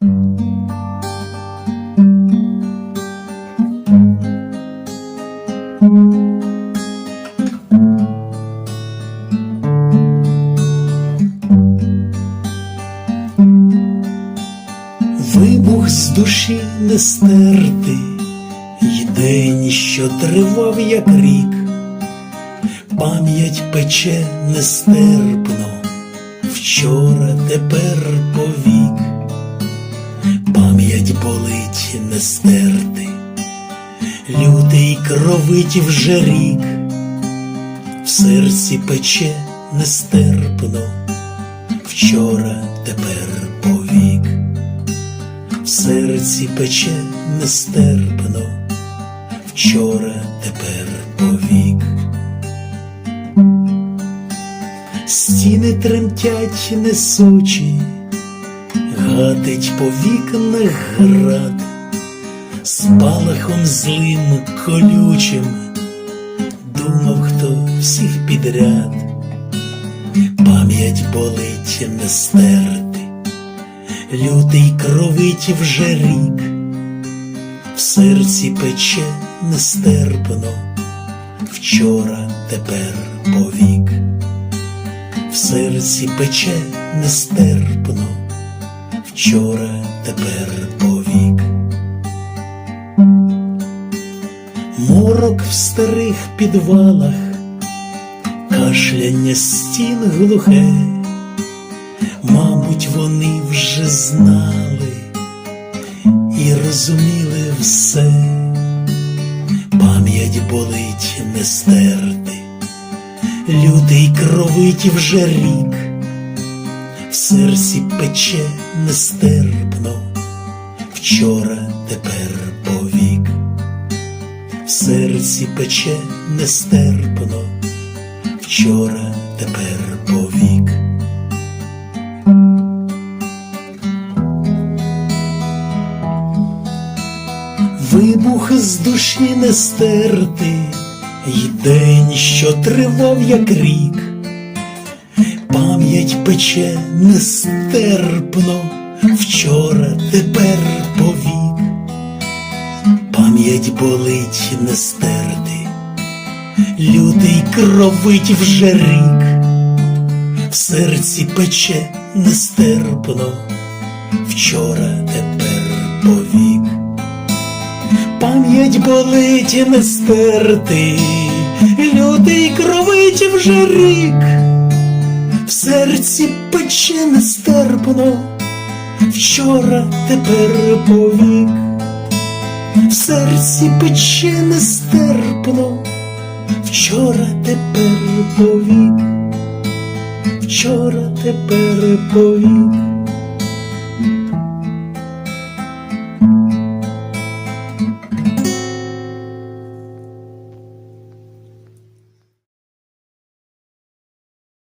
Вибух з душі не стерти, й день, що тривав, як рік, пам'ять пече нестерпно, вчора, тепер повік, пам'ять болить не лютий кровить вже рік, в серці пече нестерпно, вчора, тепер повік. В серці пече нестерпно, вчора, тепер повік. Стіни тремтять несучі, гатить по вікнах град, спалахом злим колючим, думав, хто всіх підряд, пам'ять болить не стерти. Лютий кровить вже рік, в серці пече нестерпно, вчора, тепер повік, в серці пече нестерпно, вчора, тепер повік. Морок в старих підвалах, кашляння стін глухе. Мабуть, вони вже знали і розуміли все, пам'ять болить не стерти, лютий кровить вже рік, в серці пече нестерпно, вчора, тепер повік, в серці пече нестерпно, вчора, тепер повік. Вибух з душі не стерти, й день, що тривав, як рік, пам'ять пече нестерпно, вчора, тепер повік, пам'ять болить не стерти, кровить вже рік, в серці пече нестерпно, вчора, тепер повік. Пам'ять болить не стерти, лютий кровить вже рік, в серці пече нестерпно, вчора, тепер повік, в серці пече нестерпно, вчора, тепер повік, вчора, тепер повік.